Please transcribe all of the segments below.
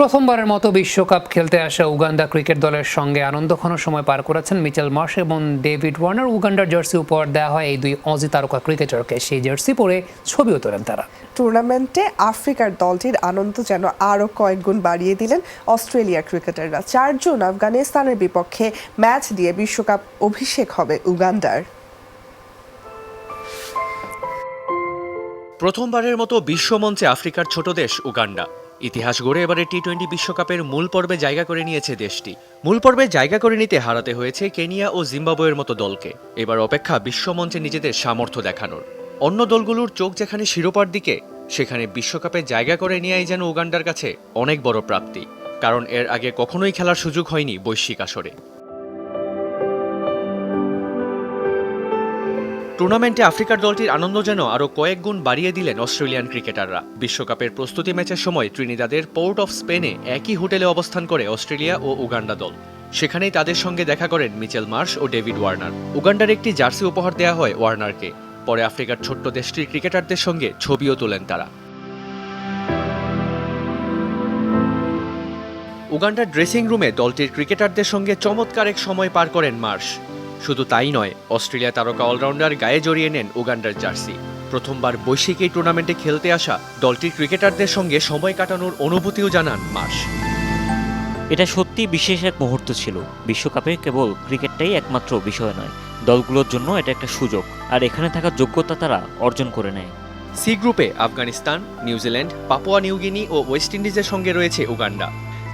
প্রথমবারের মতো বিশ্বকাপ খেলতে আসা উগান্ডা ক্রিকেট দলের সঙ্গে আনন্দঘন সময় পার করেছেন মিচেল মার্শ এবং ডেভিড ওয়ার্নার। উগান্ডার জার্সি উপহার দেওয়া হয় এই দুই অজি তারকা ক্রিকেটারকে। সেই জার্সি পরে ছবিও তোলেন তারা। টুর্নামেন্টে আফ্রিকার দলটির আনন্দ যেন আরও কয়েক গুণ বাড়িয়ে দিলেন অস্ট্রেলিয়ার ক্রিকেটাররা। চারজন আফগানিস্তানের বিপক্ষে ম্যাচ দিয়ে বিশ্বকাপ অভিষেক হবে উগান্ডার। প্রথমবারের মতো বিশ্বমঞ্চে আফ্রিকার ছোট দেশ উগান্ডা। ইতিহাস গড়ে এবারে টি টোয়েন্টি বিশ্বকাপের মূল পর্বে জায়গা করে নিয়েছে দেশটি। মূল পর্বে জায়গা করে নিতে হারাতে হয়েছে কেনিয়া ও জিম্বাবুয়ের মতো দলকে। এবার অপেক্ষা বিশ্বমঞ্চে নিজেদের সামর্থ্য দেখানোর। অন্য দলগুলোর চোখ যেখানে শিরোপার দিকে, সেখানে বিশ্বকাপে জায়গা করে নেওয়াই যেন উগান্ডার কাছে অনেক বড় প্রাপ্তি। কারণ এর আগে কখনোই খেলার সুযোগ হয়নি বৈশ্বিক আসরে। টুর্নামেন্টে আফ্রিকার দলটির আনন্দ যেন আরও কয়েক গুণ বাড়িয়ে দিলেন অস্ট্রেলিয়ান ক্রিকেটাররা। বিশ্বকাপের প্রস্তুতি ম্যাচের সময় ত্রিনিদাদের পোর্ট অফ স্পেনে একই হোটেলে অবস্থান করে অস্ট্রেলিয়া ও উগান্ডা দল। সেখানেই তাদের সঙ্গে দেখা করেন মিচেল মার্শ ও ডেভিড ওয়ার্নার। উগান্ডার একটি জার্সি উপহার দেওয়া হয় ওয়ার্নারকে। পরে আফ্রিকার ছোট্ট দেশটির ক্রিকেটারদের সঙ্গে ছবিও তোলেন তারা। উগান্ডার ড্রেসিং রুমে দলটির ক্রিকেটারদের সঙ্গে চমৎকার এক সময় পার করেন মার্শ। শুধু তাই নয় অস্ট্রেলিয়া তারকা অলরাউন্ডার গায়ে জড়িয়ে নেন উগান্ডার জার্সি। প্রথমবার বৈশ্বিক এই টুর্নামেন্টে খেলতে আসা দলটির ক্রিকেটারদের সঙ্গে সময় কাটানোর অনুভূতিও জানান মাস এটা সত্যি বিশেষ এক মুহূর্ত ছিল। বিশ্বকাপে কেবল ক্রিকেটটাই একমাত্র বিষয় নয় দলগুলোর জন্য এটা একটা সুযোগ আর এখানে থাকার যোগ্যতা তারা অর্জন করে নেয়। সি গ্রুপে আফগানিস্তান নিউজিল্যান্ড পাপুয়া নিউগিনি ও ওয়েস্ট ইন্ডিজের সঙ্গে রয়েছে উগান্ডা।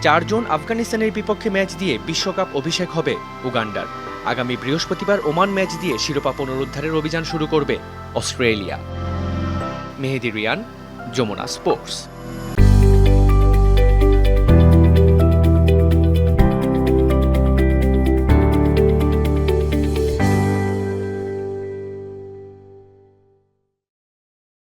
চারজন আফগানিস্তানের বিপক্ষে ম্যাচ দিয়ে বিশ্বকাপ অভিষেক হবে উগান্ডার। আগামী বৃহস্পতিবার ওমান ম্যাচ দিয়ে শিরোপা পুনরুদ্ধারের অভিযান শুরু করবে অস্ট্রেলিয়া। মেহেদি রিয়ান, যমুনা স্পোর্টস।